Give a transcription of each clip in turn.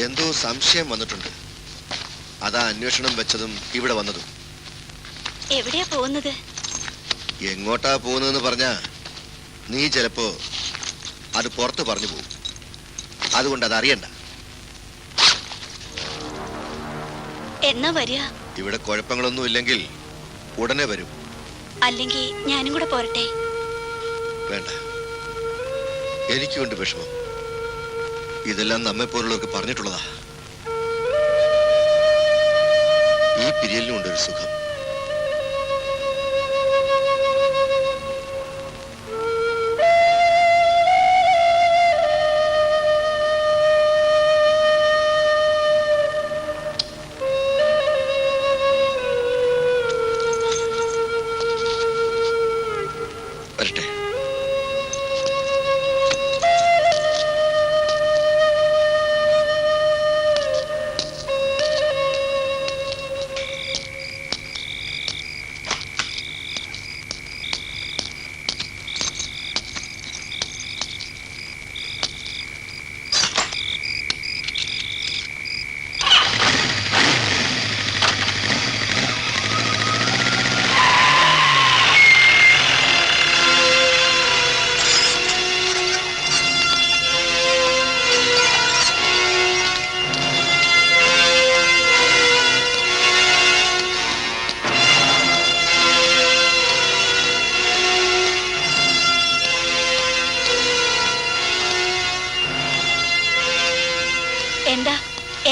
എന്തോ സംശയം വന്നിട്ടുണ്ട്. അതാ അന്വേഷണം വെച്ചതും ഇവിടെ വന്നതും. എവിടെയാ പോകുന്നത്? എങ്ങോട്ടാ പോകുന്നതെന്ന് പറഞ്ഞാ നീ ചിലപ്പോ അത് പുറത്ത് പറഞ്ഞു പോകും. അതുകൊണ്ട് അത് അറിയണ്ട. എന്നാ വരിക? ഇവിടെ കുഴപ്പങ്ങളൊന്നും ഇല്ലെങ്കിൽ ഉടനെ വരും. അല്ലെങ്കിൽ ഞാനും കൂടെ പോരട്ടെ? വേണ്ട. എനിക്കുണ്ട് വിഷമം. ഇതെല്ലാം നമ്മെ പോലുള്ളവർക്ക് പറഞ്ഞിട്ടുള്ളതാ. ഈ പിരിയലിനും ഉണ്ട് ഒരു സുഖം. വരട്ടെ.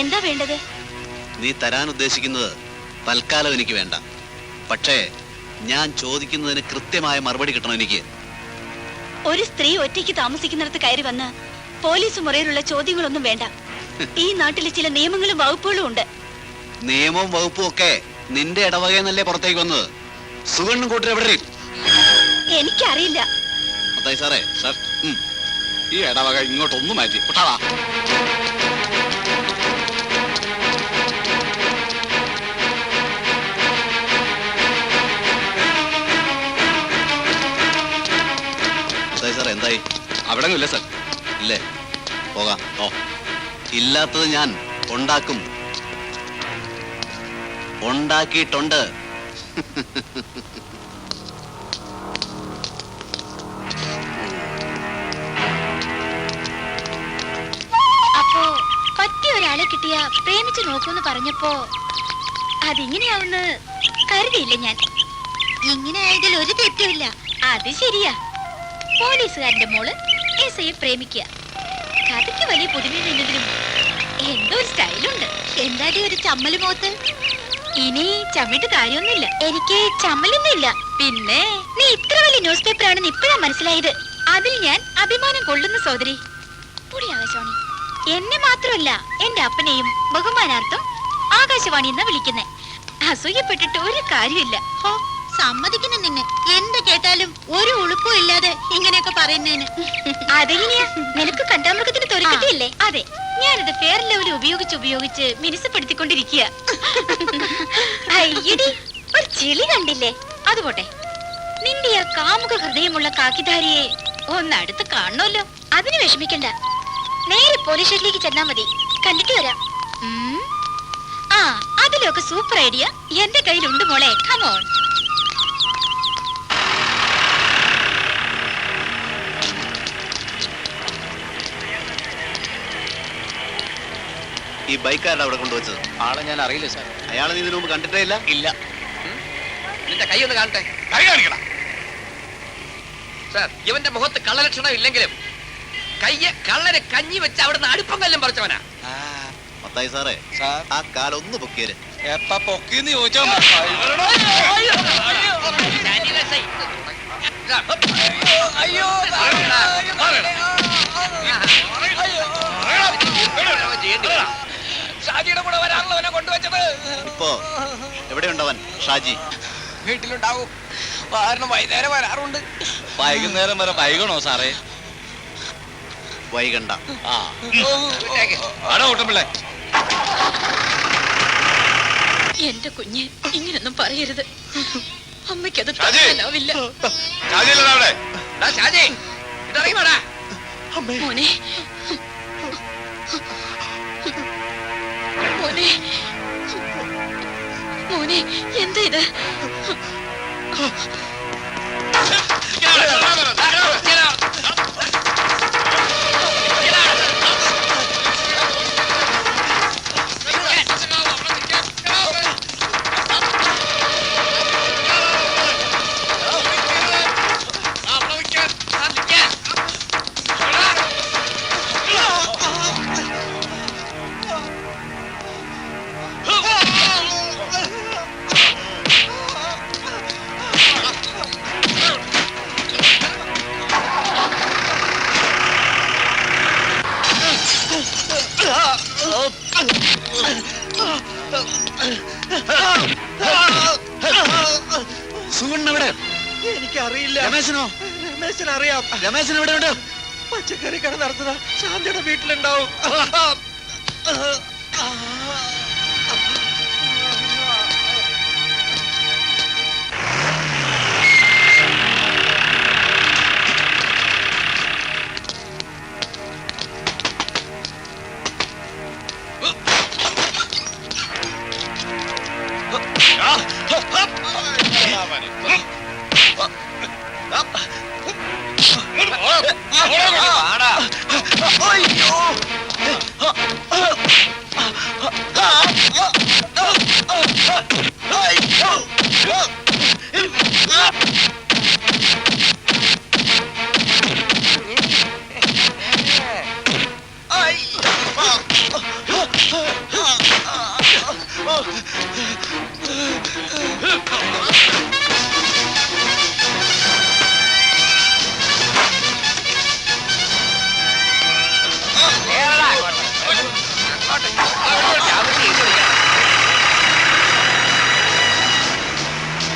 എന്താ വേണ്ടത്? നീ തരാൻ ഉദ്ദേശിക്കുന്നത് തൽക്കാലം എനിക്ക് വേണ്ട. പക്ഷേ ഞാൻ ചോദിക്കുന്നതിന് കൃത്യമായ മറുപടി കിട്ടണം എനിക്ക്. ഒരു സ്ത്രീ ഒറ്റയ്ക്ക് താമസിക്കുന്നിടത്ത് കയറി വന്ന് പോലീസ് മുറയിലുള്ള ചോദ്യങ്ങളൊന്നും വേണ്ട. ഈ നാട്ടിലെ ചില നിയമങ്ങളും വകുപ്പുകളും ഉണ്ട്. നിയമവും വകുപ്പും ഒക്കെ നിന്റെ ഇടവകയെന്നല്ലേ പുറത്തേക്ക് വന്നത്? സുഗണ്ണും കൂട്ടർ എവിടെ? എനിക്കറിയില്ല. സാറേ സാർ ഈ ഇടവക ഇങ്ങോട്ടൊന്നും മാറ്റി. വിട്ടാളാ അവിടെ ഇല്ല സാർ. ഇല്ലേ? പോകാം. ഓ. ഇല്ലാത്തത് ഞാൻ ഉണ്ടാക്കും. ഉണ്ടാക്കിയിട്ടുണ്ട്. അപ്പോ പറ്റിയ ഒരാളെ കിട്ടിയ പ്രേമിച്ചു നോക്കൂന്ന് പറഞ്ഞപ്പോ അതിങ്ങനെയാവുന്ന് കരുതിയില്ല ഞാൻ. ഇങ്ങനെ ആയതിൽ ഒരു തെറ്റുമില്ല. അത് ശരിയാ. പോലീസുകാരന്റെ മോൾ എസ് ഐയെ പ്രേമിക്കുക. കഥയ്ക്ക് വലിയ പുതുമയില്ലെങ്കിലും എന്തോ ഒരു സ്റ്റൈലുണ്ട്. എന്താടി ഒരു ചമ്മൽ മോത്ത്? ഇനി ചമ്മിട്ട് കാര്യമൊന്നുമില്ല. എനിക്ക് ചമ്മലൊന്നുമില്ല പിന്നെ നീ ഇത്ര വലിയ ന്യൂസ് പേപ്പർ ആണെന്ന് ഇപ്പോഴാ മനസ്സിലായത്. അതിൽ ഞാൻ അഭിമാനം കൊള്ളുന്ന സോദരി പൊടി ആകാശവാണി. എന്നെ മാത്രമല്ല എന്റെ അപ്പനെയും ബഹുമാനാർത്ഥം ആകാശവാണി എന്നാ വിളിക്കുന്നേ. അസൂയപ്പെട്ടിട്ട് ഒരു കാര്യമില്ല ഹോ. സമ്മതിക്കുന്ന നിന്നെ. എന്ത് കേട്ടാലും ഒരു ഉളുപ്പും ഇല്ലാതെ ഇങ്ങനെയൊക്കെ പറയുന്നതിന്. അതെങ്ങനെയാ? നിനക്ക് കണ്ടാമൃഗത്തിന് തൊലിക്കത്തില്ലേ അതെ. ഞാനിത് ഫെയർ ലെവൽ ഉപയോഗിച്ച് ഉപയോഗിച്ച് മിനുസപ്പെടുത്തിക്കൊണ്ടിരിക്കുക. അയ്യടി ഒരു ചെളി കണ്ടില്ലേ? അത് പോട്ടെ നിന്റെ ആ കാമുക ഹൃദയമുള്ള കാക്കിധാരിയെ ഒന്ന് അടുത്ത് കാണണമല്ലോ. അതിന് വിഷമിക്കണ്ട. നേരെ പോലീസ് സ്റ്റേഷനിലേക്ക് ചെന്നാ മതി. കണ്ടിട്ട് വരാം. ആ അതിലൊക്കെ സൂപ്പർ ഐഡിയ. എന്റെ കയ്യിലുണ്ട് മോളെ. കമോൺ ഈ ബൈക്കാരുടെ അവിടെ കൊണ്ടുവച്ചത്. ആളെ ഞാൻ അറിയില്ല സാർ. അയാളെ നീ ഇതിനു മുമ്പ് കണ്ടിട്ടേ ഇല്ല? ഇല്ല. നിന്റെ കൈ ഒന്ന് കാണട്ടെ. കൈ കാണിക്കണം സാർ ഇവന്റെ മുഖത്ത് കള്ളലക്ഷണം ഇല്ലെങ്കിലും കയ്യെ കള്ളനെ കഞ്ഞി വെച്ച് അവിടുന്ന് അടുപ്പം കല്ലും പറിച്ചവനാ. മത്തായി സാറേ സാർ. ആ കാലൊന്ന് പൊക്കിയത് എപ്പ പൊക്കിന്ന് ചോദിച്ചോ അയ്യോ ഇപ്പോ എവിടെയുണ്ടവൻ? ഷാജി. വീട്ടിലുണ്ടാവും. കാരണം വൈകുന്നേരം വരാറുണ്ട്. വൈകുന്നേരം വരെ വൈകണോ സാറേ? വൈകണ്ട. ആ. ഓട്ടമ്പിള്ളേ എന്റെ കുഞ്ഞ് ഇങ്ങനൊന്നും പറയരുത്. അമ്മയ്ക്കത്! താങ്ങാനാവില്ല മോനെ. മോനെ. മോനെ എന്താ ഇത്? സുഗുണ്ണ എവിടെ എനിക്കറിയില്ല. രമേശനോ? രമേശൻ അറിയാം രമേശൻ എവിടെ ഉണ്ട് പച്ചക്കറി കട നടത്തുന്ന ശാന്തിയുടെ വീട്ടിലുണ്ടാവും.